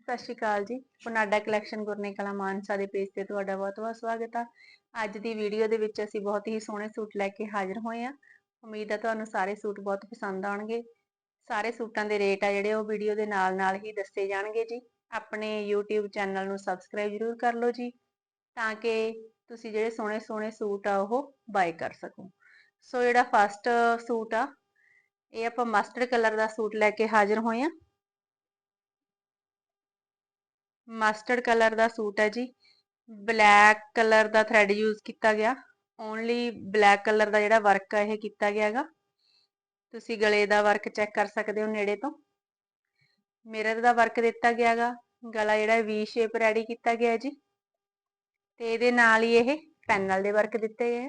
ਸਤਿ ਸ਼੍ਰੀ ਅਕਾਲ ਜੀ। ਪਨਾਡਾ ਕਲੈਕਸ਼ਨ ਗੁਰਨੇ ਕਲਾ ਮਾਨਸਾ ਦੇ ਪੇਜ ਤੇ ਤੁਹਾਡਾ ਬਹੁਤ-ਬਹੁਤ ਸਵਾਗਤ ਆ। ਅੱਜ ਦੀ ਵੀਡੀਓ ਦੇ ਵਿੱਚ ਅਸੀਂ ਬਹੁਤ ਹੀ ਸੋਹਣੇ ਸੂਟ ਲੈ ਕੇ ਹਾਜ਼ਰ ਹੋਏ ਆ। ਉਮੀਦ ਆ ਤੁਹਾਨੂੰ ਸਾਰੇ ਸੂਟ ਬਹੁਤ ਪਸੰਦ ਆਉਣਗੇ। ਸਾਰੇ ਸੂਟਾਂ ਦੇ ਰੇਟ ਆ ਜਿਹੜੇ ਉਹ ਵੀਡੀਓ ਦੇ ਨਾਲ-ਨਾਲ ਹੀ ਦੱਸੇ ਜਾਣਗੇ ਜੀ। ਆਪਣੇ YouTube ਚੈਨਲ ਨੂੰ ਸਬਸਕ੍ਰਾਈਬ ਜ਼ਰੂਰ ਕਰ ਲਓ ਜੀ, ਤਾਂ ਕਿ ਤੁਸੀਂ ਜਿਹੜੇ ਸੋਹਣੇ-ਸੋਹਣੇ ਸੂਟ ਆ ਉਹ ਬਾਈ ਕਰ ਸਕੋ। ਸੋ ਜਿਹੜਾ ਫਸਟ ਸੂਟ ਆ, ਇਹ ਆਪਾਂ ਮਸਟਰਡ ਕਲਰ ਦਾ ਸੂਟ ਲੈ ਕੇ ਹਾਜ਼ਰ ਹੋਏ ਆ। ਮਸਟਰਡ ਕਲਰ ਦਾ ਸੂਟ ਹੈ ਜੀ। ਬਲੈਕ ਕਲਰ ਦਾ ਥ੍ਰੈਡ ਯੂਜ਼ ਕੀਤਾ ਗਿਆ। ਓਨਲੀ ਬਲੈਕ ਕਲਰ ਦਾ ਜਿਹੜਾ ਵਰਕ ਹੈ ਇਹ ਕੀਤਾ ਗਿਆ ਹੈਗਾ। ਤੁਸੀਂ ਗਲੇ ਦਾ ਵਰਕ ਚੈੱਕ ਕਰ ਸਕਦੇ ਹੋ ਨੇੜੇ ਤੋਂ। ਮਿਰਰ ਦਾ ਵਰਕ ਦਿੱਤਾ ਗਿਆ ਹੈਗਾ। ਗਲਾ ਜਿਹੜਾ ਵੀ ਸ਼ੇਪ ਰੈਡੀ ਕੀਤਾ ਗਿਆ ਜੀ। ਤੇ ਇਹਦੇ ਨਾਲ ਹੀ ਇਹ ਪੈਨਲ ਦੇ ਵਰਕ ਦਿੱਤੇ ਗਏ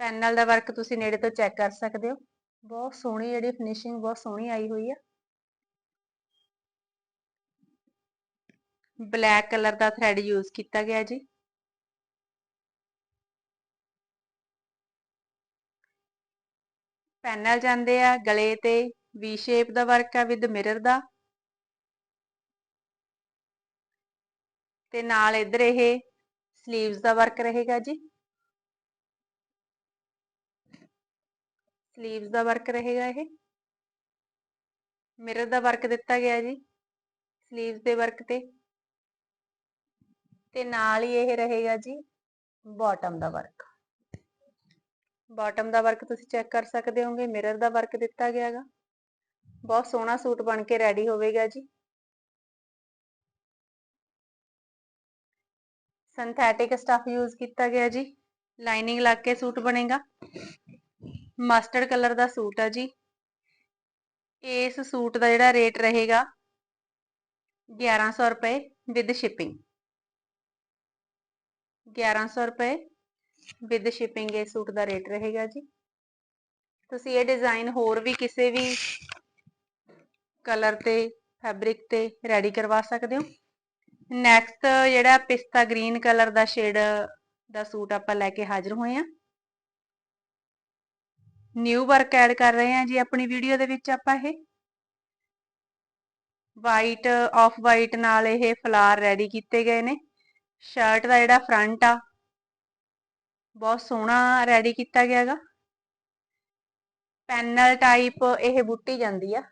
ਪੈਨਲ ਦਾ ਵਰਕ ਤੁਸੀਂ ਨੇੜੇ ਤੋਂ ਚੈੱਕ ਕਰ ਸਕਦੇ ਹੋ। ਬਹੁਤ ਸੋਹਣੀ ਜਿਹੜੀ ਫਿਨਿਸ਼ਿੰਗ ਬਹੁਤ ਸੋਹਣੀ ਆਈ ਹੋਈ ਹੈ ਬਲੈਕ ਕਲਰ ਦਾ ਥ੍ਰੈਡ ਯੂਜ਼ ਕੀਤਾ ਗਿਆ ਜੀ। ਪੈਨਲ ਜਾਂਦੇ ਆ, ਗਲੇ ਤੇ ਵੀ ਸ਼ੇਪ ਦਾ ਵਰਕ ਆ ਵਿਦ ਮਿਰਰ ਦਾ। ਤੇ ਨਾਲ ਇਧਰ ਇਹ ਸਲੀਵਸ ਦਾ ਵਰਕ ਰਹੇਗਾ ਜੀ। ਸਲੀਵਸ ਦਾ ਵਰਕ ਰਹੇਗਾ ਇਹ। ਮਿਰਰ ਦਾ ਵਰਕ ਦਿੱਤਾ ਗਿਆ ਜੀ। ਸਲੀਵਸ ਦੇ ਵਰਕ ਤੇ। ਤੇ ਨਾਲ ਹੀ ਇਹ ਰਹੇਗਾ ਜੀ ਬਾਟਮ ਦਾ ਵਰਕ ਬਾਟਮ ਦਾ ਵਰਕ ਤੁਸੀਂ ਚੈੱਕ ਕਰ ਸਕਦੇ ਹੋਗੇ ਮਿਰਰ ਦਾ ਵਰਕ ਦਿੱਤਾ ਗਿਆ ਹੈਗਾ। ਬਹੁਤ ਸੋਹਣਾ ਸੂਟ ਬਣ ਕੇ ਰੈਡੀ ਹੋਵੇਗਾ ਜੀ। ਸਿੰਥੈਟਿਕ ਸਟਫ ਯੂਜ਼ ਕੀਤਾ ਗਿਆ ਜੀ। ਲਾਈਨਿੰਗ ਲੱਗ ਕੇ ਸੂਟ ਬਣੇਗਾ। ਮਸਟਰਡ ਕਲਰ ਦਾ ਸੂਟ ਆ ਜੀ। ਇਸ ਸੂਟ ਦਾ ਜਿਹੜਾ ਰੇਟ ਰਹੇਗਾ 1100 ਰੁਪਏ ਵਿਦ ਸ਼ਿਪਿੰਗ 1100 ਰੁਪਏ ਵਿਦ ਸ਼ਿਪਿੰਗ ਇਹ ਸੂਟ ਦਾ ਰੇਟ ਰਹੇਗਾ ਜੀ। ਤੁਸੀਂ ਇਹ ਡਿਜ਼ਾਈਨ ਹੋਰ ਵੀ ਕਿਸੇ ਵੀ ਕਲਰ ਤੇ ਫੈਬਰਿਕ ਤੇ ਰੈਡੀ ਕਰਵਾ ਸਕਦੇ ਹੋ। ਨੈਕਸਟ ਜਿਹੜਾ ਪਿਸਤਾ ਗ੍ਰੀਨ ਕਲਰ ਦਾ ਸ਼ੇਡ ਦਾ ਸੂਟ ਆਪਾਂ ਲੈ ਕੇ ਹਾਜ਼ਰ ਹੋਏ ਆ ਨਿਊ ਵਰਕ ਐਡ ਕਰ ਰਹੇ ਆ ਜੀ ਆਪਣੀ ਵੀਡੀਓ ਦੇ ਵਿੱਚ ਆਪਾਂ ਇਹ। ਵਾਈਟ ਆਫ ਵਾਈਟ ਨਾਲ ਇਹ ਫਲਾਰ ਰੈਡੀ ਕੀਤੇ ਗਏ ਨੇ। ਸ਼ਰਟ ਦਾ ਜਿਹੜਾ ਫਰੰਟ ਆ, ਬਹੁਤ ਸੋਹਣਾ ਰੈਡੀ ਕੀਤਾ ਗਿਆ ਹੈਗਾ। ਪੈਨਲ ਟਾਈਪ ਇਹ ਬੁੱਟੀ ਜਾਂਦੀ ਆ।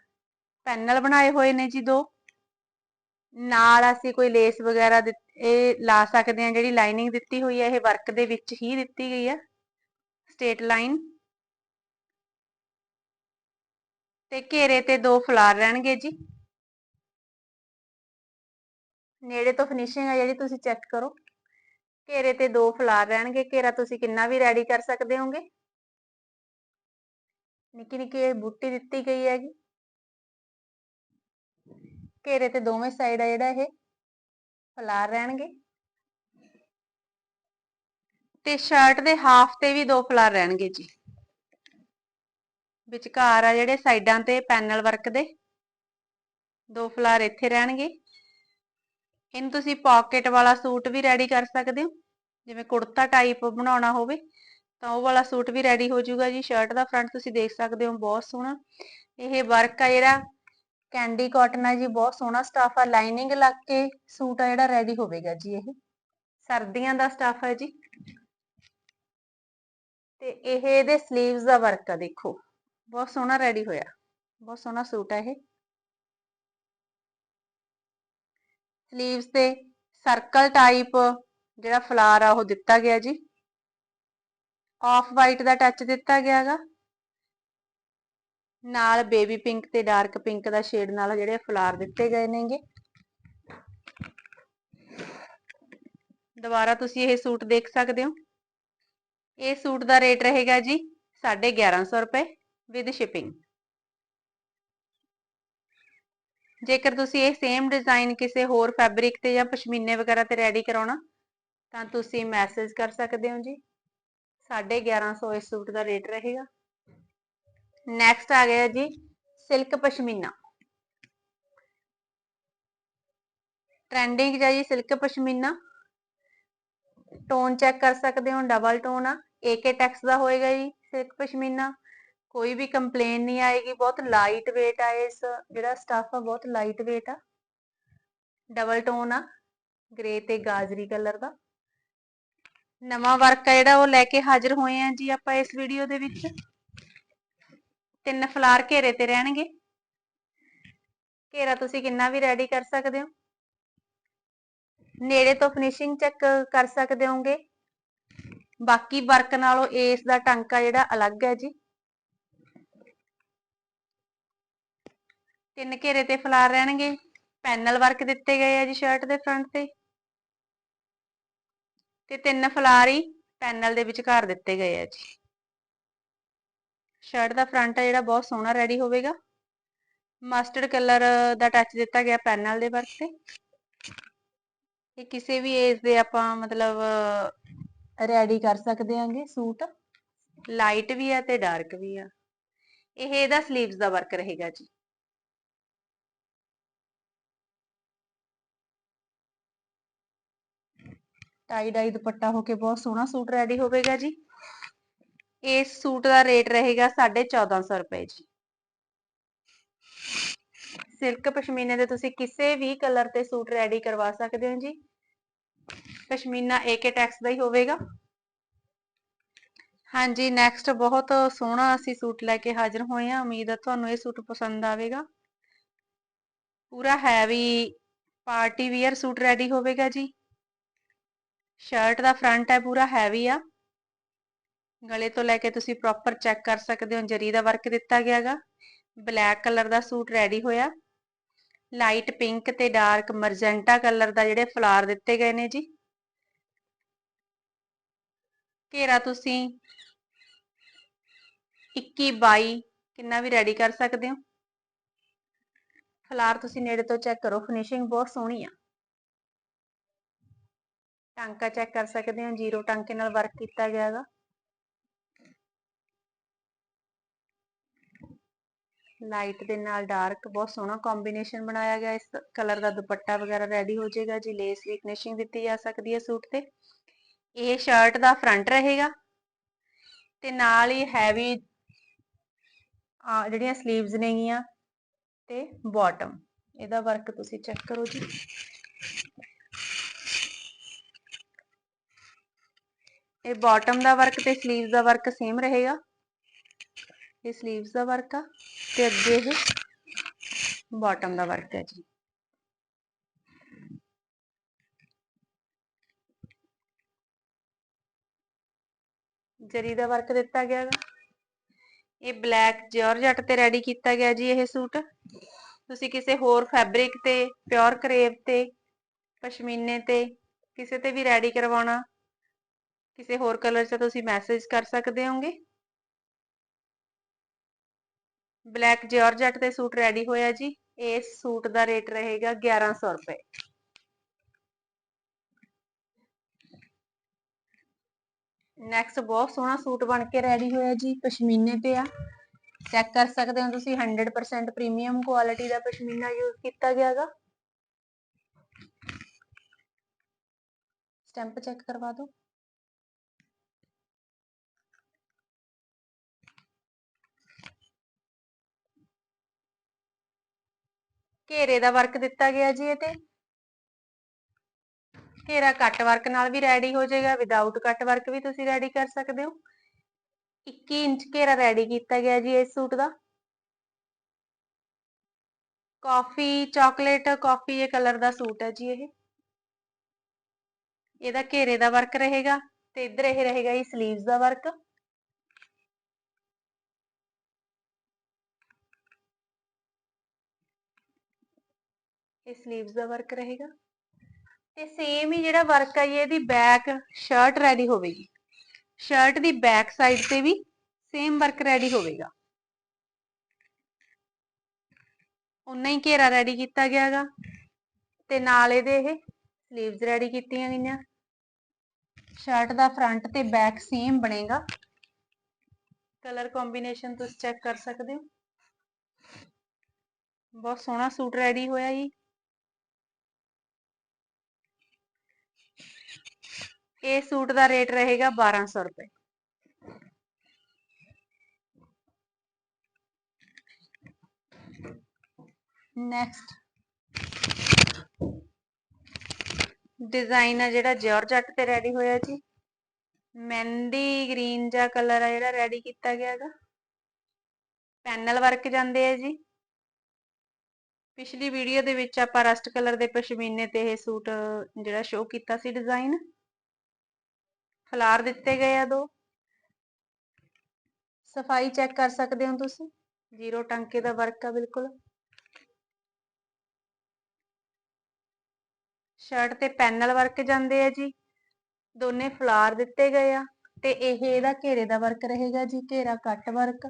ਪੈਨਲ ਬਣਾਏ ਹੋਏ ਨੇ ਜੀ ਦੋ। ਨਾਲ ਅਸੀਂ ਕੋਈ ਲੇਸ ਵਗੈਰਾ ਇਹ ਲਾ ਸਕਦੇ ਆ ਜਿਹੜੀ ਲਾਈਨਿੰਗ ਦਿੱਤੀ ਹੋਈ ਹੈ ਇਹ ਵਰਕ ਦੇ ਵਿੱਚ ਹੀ ਦਿੱਤੀ ਗਈ ਹੈ ਸਟੇਟ ਲਾਈਨ ਤੇ ਘੇਰੇ ਤੇ ਦੋ ਫਲਾਰ ਰਹਿਣਗੇ ਜੀ। ਨੇੜੇ ਤੋਂ ਫਿਨਿਸ਼ਿੰਗ ਆ ਜਿਹੜੀ ਤੁਸੀਂ ਚੈੱਕ ਕਰੋ। ਘੇਰੇ ਤੇ ਦੋ ਫਲਾਰ ਰਹਿਣਗੇ, ਘੇਰਾ ਤੁਸੀਂ ਕਿੰਨਾ ਵੀ ਰੈਡੀ ਕਰ ਸਕਦੇ ਹੋਗੇ। ਨਿੱਕੀ ਨਿੱਕੀ ਬੂਟੀ ਦਿੱਤੀ ਗਈ ਹੈਗੀ। ਘੇਰੇ ਤੇ ਦੋਵੇਂ ਸਾਈਡ ਆ ਜਿਹੜਾ ਇਹ, ਫਲਾਰ ਰਹਿਣਗੇ। ਤੇ ਸ਼ਰਟ ਦੇ ਹਾਫ ਤੇ ਵੀ ਦੋ ਫਲਾਰ ਰਹਿਣਗੇ ਜੀ। ਵਿਚਕਾਰ ਆ ਜਿਹੜੇ ਸਾਈਡਾਂ ਤੇ ਪੈਨਲ ਵਰਕ ਦੇ, ਦੋ ਫਲਾਰ ਇੱਥੇ ਰਹਿਣਗੇ। ਇਹਨੂੰ ਤੁਸੀਂ ਪਾਕਟ ਵਾਲਾ ਸੂਟ ਵੀ ਰੈਡੀ ਕਰ ਸਕਦੇ ਹੋ। ਜਿਵੇਂ ਕੁੜਤਾ ਟਾਈਪ ਬਣਾਉਣਾ ਹੋਵੇ, ਤਾਂ ਉਹ ਵਾਲਾ ਸੂਟ ਵੀ ਰੈਡੀ ਹੋ ਜਾਊਗਾ ਜੀ। ਸ਼ਰਟ ਦਾ ਫਰੰਟ ਤੁਸੀਂ ਦੇਖ ਸਕਦੇ ਹੋ, ਬਹੁਤ ਸੋਹਣਾ। ਇਹ ਵਰਕ ਆ ਜਿਹੜਾ ਕੈਂਡੀ ਕਾਟਨ ਆ ਜੀ, ਬਹੁਤ ਸੋਹਣਾ ਸਟਾਫ ਆ। ਲਾਈਨਿੰਗ ਲੱਗ ਕੇ ਸੂਟ ਆ ਜਿਹੜਾ ਰੈਡੀ ਹੋਵੇਗਾ ਜੀ ਇਹ। ਸਰਦੀਆਂ ਦਾ ਸਟਾਫ ਹੈ ਜੀ। ਤੇ ਇਹ ਇਹਦੇ 슬ੀਵਸ ਦਾ ਵਰਕ ਆ ਦੇਖੋ। ਬਹੁਤ ਸੋਹਣਾ ਰੈਡੀ ਹੋਇਆ। ਬਹੁਤ ਸੋਹਣਾ ਸੂਟ ਆ ਇਹ। ਸਲੀਵਸ ਤੇ ਸਰਕਲ ਟਾਈਪ ਜਿਹੜਾ ਫਲਾਰ ਆ ਉਹ ਦਿੱਤਾ ਗਿਆ ਜੀ। ਆਫ ਵਾਈਟ ਦਾ ਟੱਚ ਦਿੱਤਾ ਗਿਆ ਹੈਗਾ। ਨਾਲ ਬੇਬੀ ਪਿੰਕ ਤੇ ਡਾਰਕ ਪਿੰਕ ਦਾ ਸ਼ੇਡ ਨਾਲ ਜਿਹੜੇ ਫਲਾਰ ਦਿੱਤੇ ਗਏ ਨੇਗੇ। ਦੁਬਾਰਾ ਤੁਸੀਂ ਇਹ ਸੂਟ ਦੇਖ ਸਕਦੇ ਹੋ। ਇਹ ਸੂਟ ਦਾ ਰੇਟ ਰਹੇਗਾ ਜੀ 1150 ਰੁਪਏ ਵਿਦ ਸ਼ਿਪਿੰਗ ਜੇਕਰ ਤੁਸੀਂ ਇਹ ਸੇਮ ਡਿਜ਼ਾਈਨ ਕਿਸੇ ਹੋਰ ਫੈਬਰਿਕ ਤੇ ਜਾਂ ਪਸ਼ਮੀਨੇ ਵਗੈਰਾ ਤੇ ਰੈਡੀ ਕਰਾਉਣਾ, ਤਾਂ ਤੁਸੀਂ ਮੈਸੇਜ ਕਰ ਸਕਦੇ ਹੋ ਜੀ। 1150 ਇਸ ਸੂਟ ਦਾ ਰੇਟ ਰਹੇਗਾ। ਨੈਕਸਟ ਆ ਗਿਆ ਜੀ ਸਿਲਕ ਪਸ਼ਮੀਨਾ। ਟ੍ਰੈਂਡਿੰਗ ਜੀ ਸਿਲਕ ਪਸ਼ਮੀਨਾ। ਟੋਨ ਚੈੱਕ ਕਰ ਸਕਦੇ ਹੋ ਡਬਲ ਟੋਨ ਆ। ਏਕੇ ਟੈਕਸ ਦਾ ਹੋਏਗਾ ਜੀ ਸਿਲਕ ਪਸ਼ਮੀਨਾ। ਕੋਈ ਵੀ ਕੰਪਲੇਨ ਨਹੀਂ ਆਏਗੀ, ਬਹੁਤ ਲਾਈਟ weight ਆ ਇਸ, ਜਿਹੜਾ ਸਟਫ ਆ, ਬਹੁਤ ਲਾਈਟ weight ਆ। ਡਬਲ ਟੋਨ ਆ ਗ੍ਰੇ ਤੇ ਗਾਜਰੀ ਕਲਰ ਦਾ। ਨਵਾਂ ਵਰਕ ਆ ਜਿਹੜਾ, ਉਹ ਲੈ ਕੇ ਹਾਜ਼ਰ ਹੋਏ ਆ ਜੀ ਆਪਾਂ ਇਸ ਵੀਡੀਓ ਦੇ ਵਿੱਚ। ਤਿੰਨ ਫਲਾਰ ਘੇਰੇ ਤੇ ਰਹਿਣਗੇ। ਘੇਰਾ ਤੁਸੀਂ ਕਿੰਨਾ ਵੀ ਰੈਡੀ ਕਰ ਸਕਦੇ ਹੋ। ਨੇੜੇ ਤੋਂ ਫਿਨਿਸ਼ਿੰਗ ਚੈੱਕ ਕਰ ਸਕਦੇ ਹੋਗੇ। ਬਾਕੀ ਵਰਕ ਨਾਲੋਂ ਇਸ ਦਾ ਟਾਂਕਾ ਜਿਹੜਾ ਅਲੱਗ ਹੈ ਜੀ। ਤਿੰਨ ਘੇਰੇ ਤੇ ਫਲਾਰ ਰਹਿਣਗੇ। ਪੈਨਲ ਵਰਕ ਦਿੱਤੇ ਗਏ ਆ ਜੀ ਸ਼ਰਟ ਦੇ ਫਰੰਟ ਤੇ। ਤੇ ਤਿੰਨ ਫਲਾਰ ਹੀ ਪੈਨਲ ਦੇ ਵਿਚਕਾਰ ਦਿੱਤੇ ਗਏ ਆ ਜੀ। ਸ਼ਰਟ ਦਾ ਫਰੰਟ ਹੈ ਜਿਹੜਾ, ਬਹੁਤ ਸੋਹਣਾ ਰੈਡੀ ਹੋਵੇਗਾ। ਮਸਟਰਡ ਕਲਰ ਦਾ ਟੱਚ ਦਿੱਤਾ ਗਿਆ ਪੈਨਲ ਦੇ ਵਰਕ ਤੇ। ਇਹ ਕਿਸੇ ਵੀ ਏਜ ਦੇ ਆਪਾਂ ਮਤਲਬ ਰੈਡੀ ਕਰ ਸਕਦੇ ਆਂਗੇ ਸੂਟ। ਲਾਈਟ ਵੀ ਆ ਤੇ ਡਾਰਕ ਵੀ ਆ। ਇਹ ਇਹਦਾ 슬ੀਵਸ ਦਾ ਵਰਕ ਰਹੇਗਾ ਜੀ। ਟਾਈ ਡਾਈ ਦੁਪੱਟਾ ਹੋ ਕੇ ਬਹੁਤ ਸੋਹਣਾ ਸੂਟ ਰੈਡੀ ਹੋਵੇਗਾ ਜੀ ਇਸ ਸੂਟ ਦਾ ਰੇਟ ਰਹੇਗਾ 1450 ਰੁਪਏ ਜੀ ਸਿਲਕ ਪਸ਼ਮੀਨੇ ਦੇ ਤੁਸੀਂ ਕਿਸੇ ਵੀ ਕਲਰ ਤੇ ਸੂਟ ਰੈਡੀ ਕਰਵਾ ਸਕਦੇ ਹੋ ਜੀ ਪਸ਼ਮੀਨਾ ਏਕੇ ਟੈਕਸ ਦਾ ਹੀ ਹੋਵੇਗਾ ਹਾਂਜੀ ਨੈਕਸਟ ਬਹੁਤ ਸੋਹਣਾ ਅਸੀਂ ਸੂਟ ਲੈ ਕੇ ਹਾਜ਼ਰ ਹੋਏ ਹਾਂ ਉਮੀਦ ਹੈ ਤੁਹਾਨੂੰ ਇਹ ਸੂਟ ਪਸੰਦ ਆਵੇਗਾ ਪੂਰਾ heavy party wear suit ready ਹੋਵੇਗਾ ਜੀ ਸ਼ਰਟ ਦਾ ਫਰੰਟ ਹੈ, ਪੂਰਾ ਹੈਵੀ ਆ। ਗਲੇ ਤੋਂ ਲੈ ਕੇ ਤੁਸੀਂ ਪ੍ਰੋਪਰ ਚੈੱਕ ਕਰ ਸਕਦੇ ਹੋ, ਜਰੀ ਦਾ ਵਰਕ ਦਿੱਤਾ ਗਿਆਗਾ ਬਲੈਕ ਕਲਰ ਦਾ ਸੂਟ ਰੈਡੀ ਹੋਇਆ। ਲਾਈਟ ਪਿੰਕ ਤੇ ਡਾਰਕ ਮਰਜੈਂਟਾ ਕਲਰ ਦਾ ਜਿਹੜੇ ਫਲਾਰ ਦਿੱਤੇ ਗਏ ਨੇ ਜੀ। ਘੇਰਾ ਤੁਸੀਂ 21 22 ਕਿੰਨਾ ਵੀ ਰੈਡੀ ਕਰ ਸਕਦੇ ਹੋ। ਫਲਾਰ ਤੁਸੀਂ ਨੇੜੇ ਤੋਂ ਚੈੱਕ ਕਰੋ ਫਿਨਿਸ਼ਿੰਗ ਬਹੁਤ ਸੋਹਣੀ ਆ। ਟਾਂਕਾ ਚੈੱਕ ਕਰ ਸਕਦੇ ਹਾਂ, ਜ਼ੀਰੋ ਟਾਂਕੇ ਨਾਲ ਵਰਕ ਕੀਤਾ ਗਿਆ ਹੈਗਾ। ਲਾਈਟ ਦੇ ਨਾਲ ਡਾਰਕ ਬਹੁਤ ਸੋਹਣਾ ਕੰਬੀਨੇਸ਼ਨ ਬਣਾਇਆ ਗਿਆ ਇਸ ਕਲਰ ਦਾ ਦੁਪੱਟਾ ਵਗੈਰਾ ਰੈਡੀ ਹੋ ਜਾਏਗਾ, ਜੀ ਲੇਸ ਵੀ ਫਿਨਿਸ਼ਿੰਗ ਦਿੱਤੀ ਜਾ ਸਕਦੀ ਹੈ ਸੂਟ ਤੇ। ਇਹ ਸ਼ਰਟ ਦਾ ਫਰੰਟ ਰਹੇਗਾ ਤੇ ਨਾਲ ਹੀ ਹੈਵੀ ਜਿਹੜੀਆਂ 슬ੀਵਸ ਨੇਗੀਆਂ ਤੇ ਬਾਟਮ ਇਹਦਾ ਵਰਕ ਤੁਸੀਂ ਚੈੱਕ ਕਰੋ ਜੀ। ਇਹ ਬਾਟਮ ਦਾ ਵਰਕ ਤੇ 슬ੀਵਸ ਦਾ ਵਰਕ ਸੇਮ ਰਹੇਗਾ। ਇਹ 슬ੀਵਸ ਦਾ ਵਰਕ ਆ ਤੇ ਅੱਗੇ ਇਹ ਬਾਟਮ ਦਾ ਵਰਕ ਹੈ ਜੀ। ਜਰੀ ਦਾ ਵਰਕ ਦਿੱਤਾ ਗਿਆ ਹੈਗਾ ਇਹ ਬਲੈਕ ਜਾਰਜਟ ਤੇ ਰੈਡੀ ਕੀਤਾ ਗਿਆ ਜੀ ਇਹ ਸੂਟ। ਤੁਸੀਂ ਕਿਸੇ ਹੋਰ ਫੈਬਰਿਕ ਤੇ ਪਿਓਰ ਕਰੇਪ ਤੇ, ਪਸ਼ਮੀਨੇ ਤੇ, ਕਿਸੇ ਤੇ ਵੀ ਰੈਡੀ ਕਰਵਾਉਣਾ। ਕਿਸੇ ਹੋਰ ਕਲਰ 'ਚ ਤੁਸੀਂ ਮੈਸੇਜ ਕਰ ਸਕਦੇ ਹੋਗੇ? ਬਲੈਕ ਜਾਰਜਟ ਤੇ ਸੂਟ ਰੈਡੀ ਹੋਇਆ ਜੀ। ਇਸ ਸੂਟ ਦਾ ਰੇਟ ਰਹੇਗਾ 1100 ਰੁਪਏ। ਨੈਕਸਟ ਬਹੁਤ ਸੋਹਣਾ ਸੂਟ ਬਣ ਕੇ ਰੈਡੀ ਹੋਇਆ ਜੀ, ਪਸ਼ਮੀਨੇ ਤੇ ਆ। ਚੈੱਕ ਕਰ ਸਕਦੇ ਹੋ ਤੁਸੀਂ 100% ਪ੍ਰੀਮੀਅਮ ਕੁਆਲਿਟੀ ਦਾ ਪਸ਼ਮੀਨਾ ਯੂਜ਼ ਕੀਤਾ ਗਿਆ ਸਟੈਂਪ ਚੈੱਕ ਕਰਵਾ ਦਿਓ। ਘੇਰੇ ਦਾ ਵਰਕ ਦਿੱਤਾ ਗਿਆ ਜੀ ਇਹ ਤੇ। ਘੇਰਾ ਕੱਟ ਵਰਕ ਨਾਲ ਵੀ ਰੈਡੀ ਹੋ ਜਾਏਗਾ ਵਿਦਆਊਟ ਕੱਟ ਵਰਕ ਵੀ ਤੁਸੀਂ ਰੈਡੀ ਕਰ ਸਕਦੇ ਹੋ। 21 ਇੰਚ ਘੇਰਾ ਰੈਡੀ ਕੀਤਾ ਗਿਆ ਜੀ ਇਸ ਸੂਟ ਦਾ। ਕਾਫੀ ਚਾਕਲੇਟ ਕਾਫੀ ਇਹ ਕਲਰ ਦਾ ਸੂਟ ਹੈ ਜੀ ਇਹ। ਇਹਦਾ ਘੇਰੇ ਦਾ ਵਰਕ ਰਹੇਗਾ ਤੇ ਇੱਧਰ ਇਹ ਰਹੇਗਾ ਜੀ 슬ੀਵਸ ਦਾ ਵਰਕ। ਇਹ 슬ੀਵਸ ਦਾ ਵਰਕ ਰਹੇਗਾ। ਤੇ ਸੇਮ ਹੀ ਜਿਹੜਾ ਵਰਕ ਆ ਜੀ, ਇਹਦੀ ਬੈਕ ਸ਼ਰਟ ਰੈਡੀ ਹੋਵੇਗੀ। ਸ਼ਰਟ ਦੀ ਬੈਕ ਸਾਈਡ ਤੇ ਵੀ ਸੇਮ ਵਰਕ ਰੈਡੀ ਹੋਵੇਗਾ। ਉਨਾ ਹੀ ਘੇਰਾ ਰੈਡੀ ਕੀਤਾ ਗਿਆ ਹੈਗਾ। ਤੇ ਨਾਲ ਇਹਦੇ ਇਹ 슬ੀਵਸ ਰੈਡੀ ਕੀਤੀਆਂ ਗਈਆਂ। ਸ਼ਰਟ ਦਾ ਫਰੰਟ ਤੇ ਬੈਕ ਸੇਮ ਬਣੇਗਾ। ਕਲਰ ਕੰਬੀਨੇਸ਼ਨ ਤੁਸੀਂ ਚੈੱਕ ਕਰ ਸਕਦੇ ਹੋ। ਬਹੁਤ ਸੋਹਣਾ ਸੂਟ ਰੈਡੀ ਹੋਇਆ ਜੀ। ਇਹ ਸੂਟ ਦਾ ਰੇਟ ਰਹੇਗਾ 1200 ਰੁਪਏ। ਨੈਕਸਟ ਡਿਜ਼ਾਈਨ ਆ ਜਿਹੜਾ ਜਾਰਜਟ ਤੇ ਰੈਡੀ ਹੋਇਆ ਜੀ। ਮਹਿੰਦੀ ਗ੍ਰੀਨ ਜਾਂ ਕਲਰ ਆ ਜਿਹੜਾ ਰੈਡੀ ਕੀਤਾ ਗਿਆ ਹੈਗਾ। ਪੈਨਲ ਵਰਕ ਜਾਂਦੇ ਆ ਜੀ। ਪਿਛਲੀ ਵੀਡੀਓ ਦੇ ਵਿੱਚ ਆਪਾਂ ਰਸਟ ਕਲਰ ਦੇ ਪਸ਼ਮੀਨੇ ਤੇ ਇਹ ਸੂਟ ਜਿਹੜਾ ਸ਼ੋਅ ਕੀਤਾ ਸੀ ਡਿਜ਼ਾਈਨ ਫਲਾਰ ਦਿੱਤੇ ਗਏ ਆ ਦੋ। ਸਫ਼ਾਈ ਚੈੱਕ ਕਰ ਸਕਦੇ ਹੋ ਤੁਸੀਂ? ਜ਼ੀਰੋ ਟਾਂਕੇ ਦਾ ਵਰਕ ਆ ਬਿਲਕੁਲ। ਸ਼ਰਟ ਤੇ ਪੈਨਲ ਵਰਕ ਜਾਂਦੇ ਆ ਜੀ। ਦੋਨੇ ਫਲਾਰ ਦਿੱਤੇ ਗਏ ਆ ਤੇ ਇਹ ਇਹਦਾ ਘੇਰੇ ਦਾ ਵਰਕ ਰਹੇਗਾ ਜੀ, ਘੇਰਾ cut work.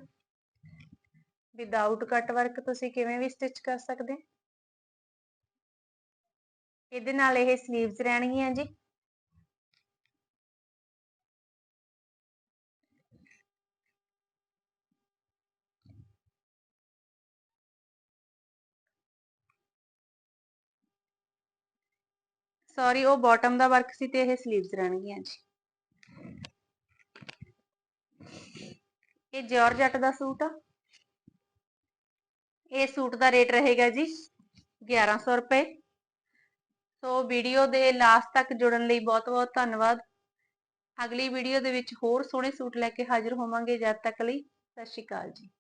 Without cut work ਤੁਸੀਂ ਕਿਵੇਂ ਵੀ ਸਟਿਚ ਕਰ ਸਕਦੇ ਇਹਦੇ ਨਾਲ ਇਹ 슬ੀਵਸ ਰਹਿਣਗੀਆਂ ਜੀ। ਸੌਰੀ ਉਹ ਬਾਟਮ ਦਾ ਵਰਕ ਸੀ ਤੇ ਇਹ 슬ੀਵਸ ਰਹਿਣਗੀਆਂ ਜੀ। ਇਹ ਜਾਰਜਟ ਦਾ ਸੂਟ ਆ। ਇਹ ਸੂਟ ਦਾ ਰੇਟ ਰਹੇਗਾ ਜੀ 1100 ਰੁਪਏ। ਸੋ ਵੀਡੀਓ ਦੇ ਲਾਸਟ ਤੱਕ ਜੁੜਨ ਲਈ ਬਹੁਤ-ਬਹੁਤ ਧੰਨਵਾਦ। ਅਗਲੀ ਵੀਡੀਓ ਦੇ ਵਿੱਚ ਹੋਰ ਸੋਹਣੇ ਸੂਟ ਲੈ ਕੇ ਹਾਜ਼ਰ ਹੋਵਾਂਗੇ ਜਦ ਤੱਕ ਲਈ। ਸਤਿ ਸ਼੍ਰੀ ਅਕਾਲ ਜੀ।